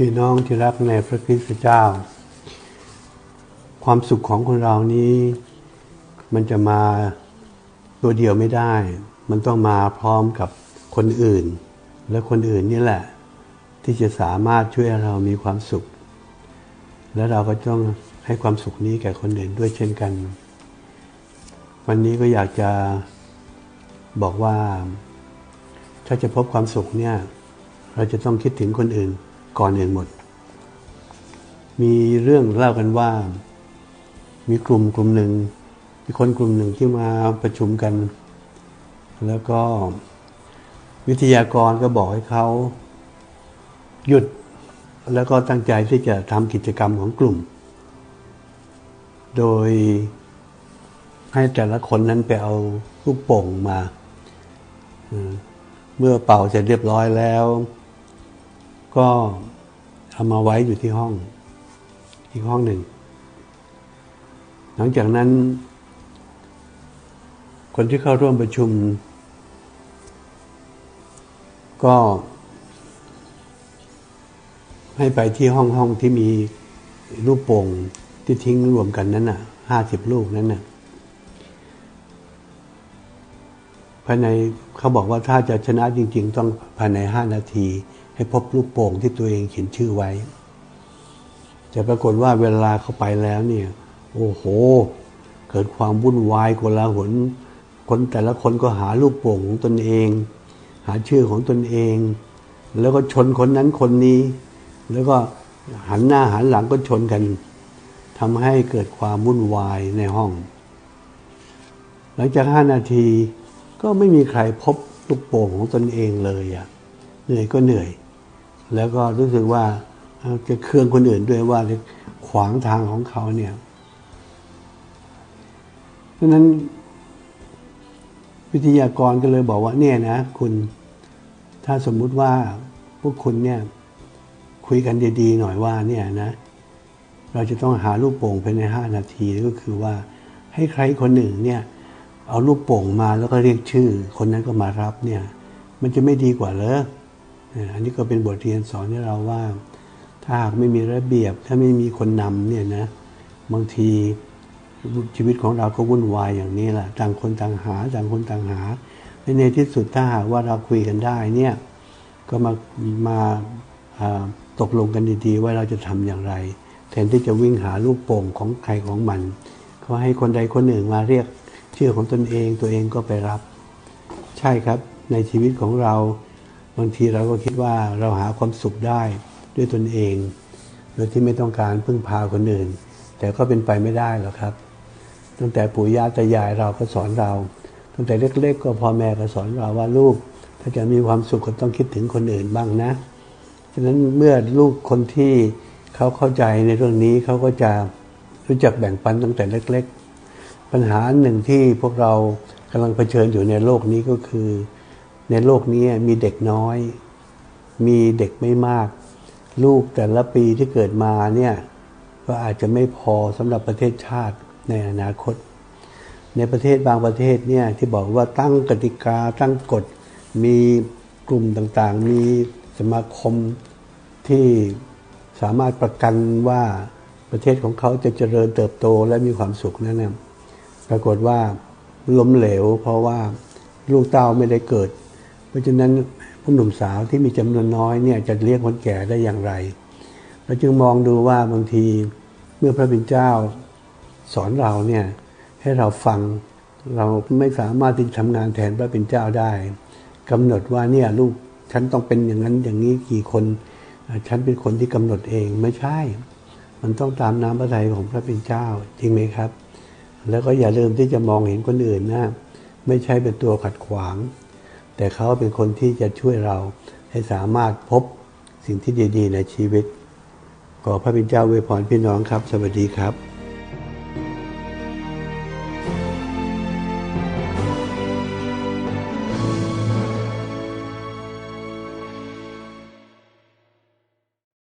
พี่น้องที่รักในพระคริสต์เจ้า ความสุขของคนเรานี้ มันจะมาตัวเดียวไม่ได้ มันต้องมาพร้อมกับคนอื่น และคนอื่นนี่แหละ ที่จะสามารถช่วยเรามีความสุข และเราก็ต้องให้ความสุขนี้แก่คนอื่นด้วยเช่นกัน วันนี้ก็อยากจะบอกว่า ถ้าจะพบความสุขเนี่ย เราจะต้องคิดถึงคนอื่น ก่อนอื่นหมด มีเรื่องเล่ากันว่า มีกลุ่มกลุ่มหนึ่งมีคนกลุ่มหนึ่งที่มาประชุมกัน แล้วก็วิทยากรก็บอกให้เขาหยุดแล้วก็ตั้งใจที่จะทำกิจกรรมของกลุ่ม โดยให้แต่ละคนนั้นไปเอาลูกโป่งมา เมื่อเป่าเสร็จเรียบร้อยแล้ว ก็ เอามาไว้อยู่ที่ห้อง อีกห้องหนึ่ง หลังจากนั้น คนที่เข้าร่วมประชุม ก็ ให้ไปที่ห้องห้องที่มีรูปโป่งที่ทิ้งรวมกันนั้นน่ะห้าสิบลูกนั้นน่ะ ภายในเขาบอกว่าถ้าจะชนะจริง ๆ ต้องภายในห้านาที ให้พบลูกโป่งที่ตัวเองเขียนชื่อไว้ จะปรากฏว่าเวลาเข้าไปแล้วเนี่ย โอ้โห เกิดความวุ่นวายกลาหนคนแต่ละคนก็หาลูกโป่งของตนเอง หาชื่อของตนเอง แล้วก็ชนคนนั้นคนนี้ แล้วก็หันหน้าหันหลังก็ชนกันทำให้เกิดความวุ่นวายในห้อง หลังจากห้านาที ก็ไม่มีใครพบลูกโป่งของตนเองเลยอะ่ะเหนื่อยก็เหนื่อย แล้วก็รู้สึกว่าจะเครื่องคนอื่นด้วยว่าขวางทางของเขาเนี่ยเพราะนั้นวิทยากรก็เลยบอกว่าเนี่ยนะ คุณถ้าสมมุติว่าพวกคุณเนี่ย คุยกันดีๆหน่อยว่าเนี่ยนะ เราจะต้องหาลูกโป่งภายในห้านาทีก็คือว่าให้ใครคนหนึ่งเนี่ย เอาลูกโป่งมาแล้วก็เรียกชื่อ คนนั้นก็มารับเนี่ย มันจะไม่ดีกว่าเหรออันนี้ก็เป็นบทเรียนสอนให้เราว่า ถ้าหากไม่มีระเบียบ ถ้าไม่มีคนนำเนี่ยนะ บางทีชีวิตของเราก็วุ่นวายอย่างนี้แหละต่างคนต่างหาต่างคนต่างหาในที่สุดถ้าหากว่าเราคุยกันได้เนี่ย ก็มามาตกลงกันดีๆ ว่าเราจะทำอย่างไร แทนที่จะวิ่งหาลูกโป่งของใครของมันเขาให้คนใดคนหนึ่งมาเรียก ชื่อของตนเองตัวเองก็ไปรับ ใช่ครับ ในชีวิตของเรา บางทีเราก็คิดว่าเราหาความสุขได้ด้วยตนเอง โดยที่ไม่ต้องการพึ่งพาคนอื่น แต่ก็เป็นไปไม่ได้หรอกครับ ตั้งแต่ปู่ย่าตายายเราก็สอนเรา ตั้งแต่เล็ก ๆ ก็พ่อแม่ก็สอนเราว่าลูก ถ้าจะมีความสุขก็ต้องคิดถึงคนอื่นบ้างนะฉะนั้นเมื่อลูกคนที่เขาเข้าใจในเรื่องนี้เขาก็จะรู้จักแบ่งปันตั้งแต่เล็ก ๆ ปัญหาหนึ่งที่พวกเรากำลังเผชิญอยู่ในโลกนี้ก็คือ ในโลกนี้มีเด็กน้อย มีเด็กไม่มาก ลูกแต่ละปีที่เกิดมาเนี่ยก็อาจจะไม่พอสำหรับประเทศชาติในอนาคต ในประเทศบางประเทศเนี่ยที่บอกว่าตั้งกติกาตั้งกฎมีกลุ่มต่างๆ มีสมาคมที่สามารถประกันว่าประเทศของเขาจะเจริญเติบโตและมีความสุขนั่นเอง ปรากฏว่าล้มเหลว เพราะว่าลูกเต้าไม่ได้เกิด เพราะฉะนั้นผู้หนุ่มสาวที่มีจำนวนน้อยเนี่ยจะเลี้ยงคนแก่ได้อย่างไรเราจึงมองดูว่าบางทีเมื่อพระบิดเจ้าสอนเราเนี่ยให้เราฟังเราไม่สามารถที่จะทำงานแทนพระบิดเจ้าได้กำหนดว่าเนี่ยลูกฉันต้องเป็นอย่างนั้นอย่างนี้กี่คน ฉันเป็นคนที่กำหนดเองไม่ใช่ มันต้องตามน้ำพระทัยของพระบิดเจ้าจริงไหมครับ แล้วก็อย่าลืมที่จะมองเห็นคนอื่นนะ ไม่ใช่เป็นตัวขัดขวาง แต่เขาเป็นคนที่จะช่วยเราให้สามารถพบสิ่งที่ดี ๆ ในชีวิต ขอพระบิดเจ้าเวพรพี่น้องครับ สวัสดีครับ